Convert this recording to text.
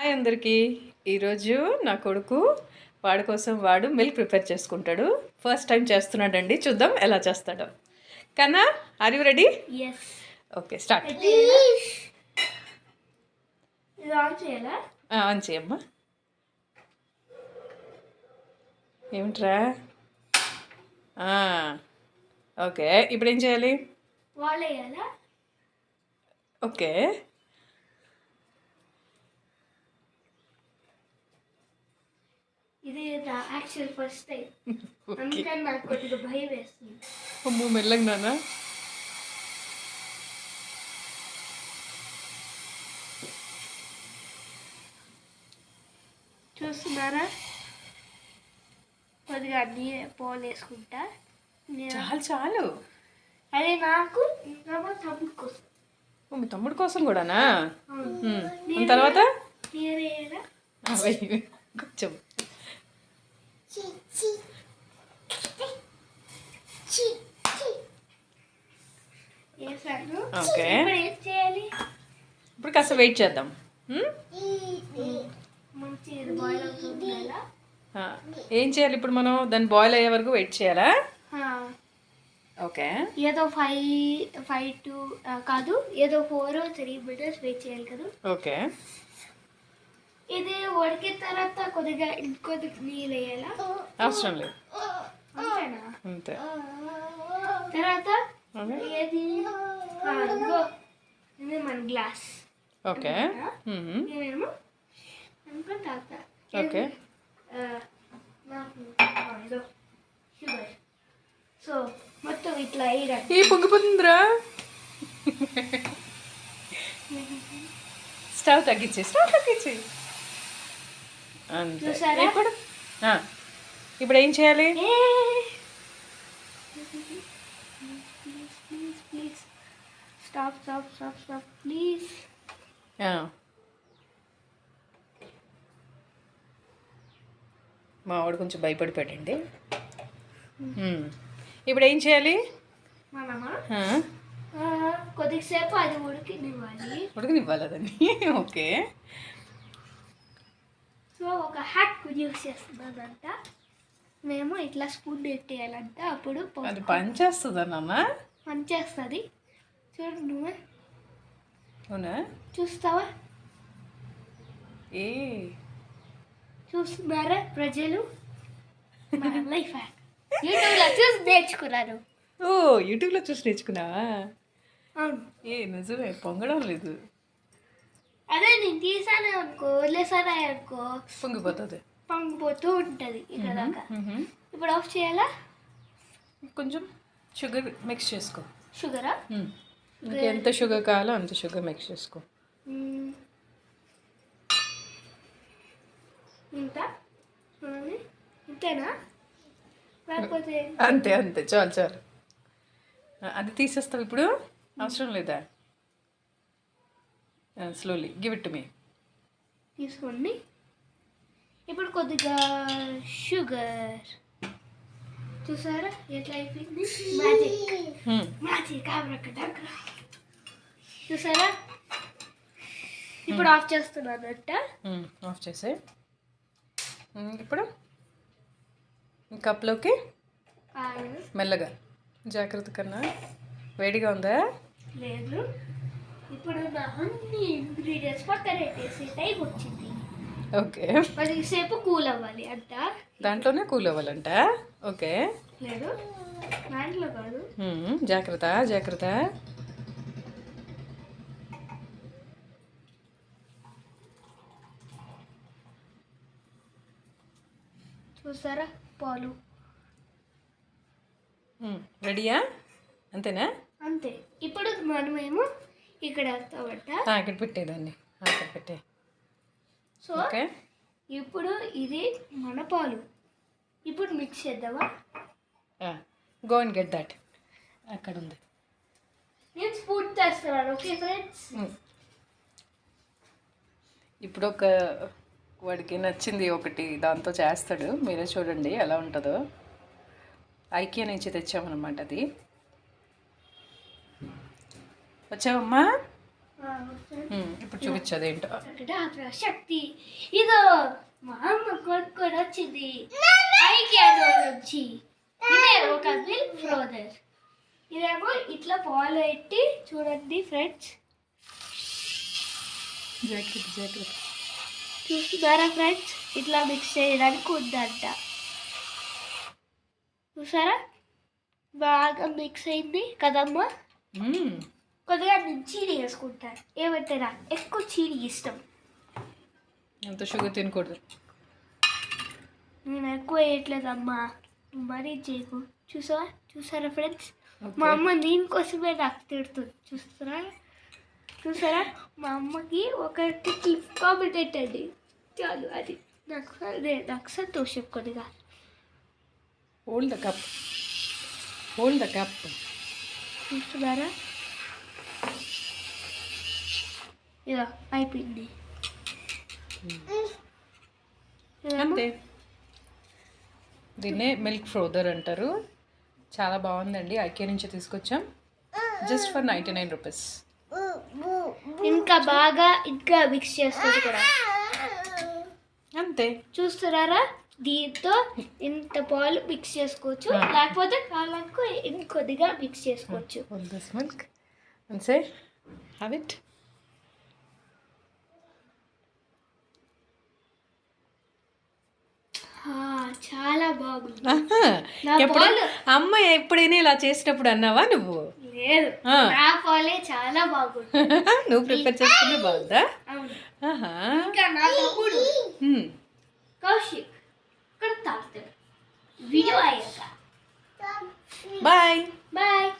Hi అందరికీ. ఈరోజు నా కొడుకు వాడి కోసం వాడు మిల్క్ ప్రిపేర్ చేసుకుంటాడు. ఫస్ట్ టైం చేస్తున్నాడండి. చూద్దాం ఎలా చేస్తాడో. Kanna are you ready? Okay start. On చేయాలా? ఆన్ చేయమ్మా. ఏమిట్రా? ఓకే ఇప్పుడు ఏం చేయాలి ఓకే. ఇది యాక్చువల్ ఫస్ట్ టైం అందుకని నాకు కొద్దిగా భయం వేస్తుంది. అమ్మో మెల్లగా నాన్న. చూస్తున్నారా? కొద్దిగా అన్ని పాలు వేసుకుంటా. నేను- చాలు చాలు. అదే నాకు తమ్ముడు కోసం. మీ తమ్ముడు కోసం కూడానా? తర్వాత? నేను. కొంచెం. ఓకే. ఇప్పుడు ఏం చేయాలి? ఇప్పుడు కాస్త వెయిట్ చేద్దాం. ఏం చేయాలి ఇప్పుడు మనం? దాన్ని బాయిల్ అయ్యే వరకు వెయిట్ చేయాలా? ఓకే. ఏదో ఫైవ్ ఫైవ్ టు కాదు ఏదో ఫోర్ త్రీ మినిట్స్ వెయిట్ చేయాలి కదా. ఓకే. ఇది ఉడికిన తర్వాత కొద్దిగా ఇంకొద్దిగా నీళ్ళు వేయాలా? అవసరం లేదు. అంతే. తర్వాత ఇది మన గ్లాస్. ఓకే. ఓకే. సో మొత్తం ఇట్లా ఈ పొంగిపోతుందిరా? స్టవ్ తగ్గించి స్టవ్ తగ్గించి. అంతే? ఇప్పుడు ఏం చేయాలి? Stop stop stop stop. Please. మా వాడు కొంచెం భయపడిపోయాడండి ఉమ్. ఇప్పుడు ఏం చేయాలి? కొద్దిసేపు అది ఉడికినివ్వాలి. ఉడకనివ్వాలి అదని ఓకే. సో ఒక హ్యాక్ యూస్ చేస్తున్నానంట మేము ఇట్లా స్పూన్ పెట్టేయాలంట అప్పుడు అది పని చేస్తుందా నాన్న? పనిచేస్తుంది చూడు నువ్వే. అవునా? చూస్తావా? ఏ? చూస్తున్నారా ప్రజలు లైఫ్ యూట్యూబ్లో చూసి నేర్చుకున్నాను ఓ యూట్యూబ్లో చూసి నేర్చుకున్నావా? అవును. ఏ నిజమే పొంగడం లేదు. అదే నేను తీసానే అనుకో వదిలేసానే అనుకో. పొంగిపోతుంది. పంగిపోతూ ఉంటుంది ఇక్కడ దాకా. ఇప్పుడు ఆఫ్ చేయాలా? కొంచెం షుగర్ మిక్స్ చేసుకో. షుగరా? ఎంత షుగర్ కావాలో అంత షుగర్ మిక్స్ చేసుకో. ఇంత? ఇంతేనా? లేకపోతే అంతే అంతే. చాలు చాలు. అది తీసేస్తావు ఇప్పుడు? అవసరం లేదా? స్లోలీ గివ్ ఇట్ మీ తీసుకోండి. ఇప్పుడు కొద్దిగా షుగర్. చూసారా? ఎట్లా అయిపోయింది? మ్యాజిక్. మ్యాజిక్. చూసారా? ఇప్పుడు ఆఫ్ చేస్తున్నానంట. ఆఫ్ చేసే ఇప్పుడు? కప్లోకి మెల్లగా. జాగ్రత్త కన్నా. వేడిగా ఉందా? లేదు. ఇప్పుడు అన్ని ఇంగ్రీడియంట్స్ పక్కన పెట్టేసి టైం వచ్చింది. ఓకే. కొద్దిసేపు కూల్ అవ్వాలి అంట. దాంట్లోనే కూల్ అవ్వాలంట ఓకే. లేదు. దాంట్లో కాదు. జాగ్రత్త జాగ్రత్త. చూసారా పాలు? రెడీయా? అంతేనా? అంతే. ఇప్పుడు మనమేమో ఇక్కడ ఇక్కడ పెట్టేదాన్ని. ఆ, ఇక్కడ పెట్టే. So okay. ఇప్పుడు ఇది మన పాలు. ఇప్పుడు మిక్స్ చేద్దామా? Go and get that. అక్కడ ఉంది. నేను స్పూన్ చేస్తున్నాను ఓకే ఫ్రెండ్స్. ఇప్పుడు ఒక వాడికి నచ్చింది ఒకటి దాంతో చేస్తాడు. మీరే చూడండి ఎలా ఉంటుందో. ఐకియా నుంచి తెచ్చామన్నమాట అది. వచ్చావమ్మా? మ్మ్, ఇప్పుడు చూపించదు ఏంటో. శక్తి. ఇదో మా అమ్మ కొనుక్కొని వచ్చింది ఐకియాలో నుంచి ఇదే ఒక మిల్క్ ఫ్రోజర్ ఇదేమో ఇట్లా పాలు పెట్టి చూడండి ఫ్రెండ్స్. Jacket jacket. చూస్తున్నారా ఫ్రెండ్స్? ఇట్లా మిక్స్ చేయడానికి ఉందంట. చూసారా? బాగా మిక్స్ అయింది కదమ్మా? మ్మ్. కొద్దిగా నేను చీని వేసుకుంటాను. నాకు ఎక్కువ చీని ఇష్టం. అంత షుగర్ తినకూడదు. నేను ఎక్కువ వేయట్లేదమ్మా. మరీ చేయకు. చూసావా? చూసారా ఫ్రెండ్స్. మా అమ్మ దీనికోసమే నాకు తిడుతుంది. చూస్తారా? చూసారా? మా అమ్మకి ఒకటి క్లిప్ కామెంట్ పెట్టండి. చాలు అది నాకు అదే నాకు సంతోషం కొద్దిగా. Hold the cup hold the cup చూస్తున్నారా? ఇలా అయిపోయింది. అంతే. దీన్నే మిల్క్ ఫ్రోదర్ అంటారు. చాలా బాగుందండి. ఐకే నుంచి తీసుకొచ్చాం. Just for ninety nine rupees ఇంకా బాగా ఇంకా మిక్స్ చేస్తుంది కూడా అంతే. చూస్తున్నారా? దీంతో ఇంత పాలు మిక్స్ చేసుకోవచ్చు. లేకపోతే కాళ్ళకు ఇంకొద్దిగా మిక్స్ చేసుకోవచ్చు. This milk. And say, have it. ఆ, చాలా బాగుంది ఆహా. నా ఎప్పుడు. అమ్మ ఎప్పుడైనా ఇలా చేసినప్పుడు అన్నావా నువ్వు? లేదు. నా పాలే చాలా బాగుంది నువ్వు ప్రిపేర్ చేసుకుంటే బాగుందా? ఇంకా నా తమ్ముడు. కౌశిక్ ఇక్కడ తాగుతాడు. వీడియో అయ్యాక. బాయ్. బాయ్.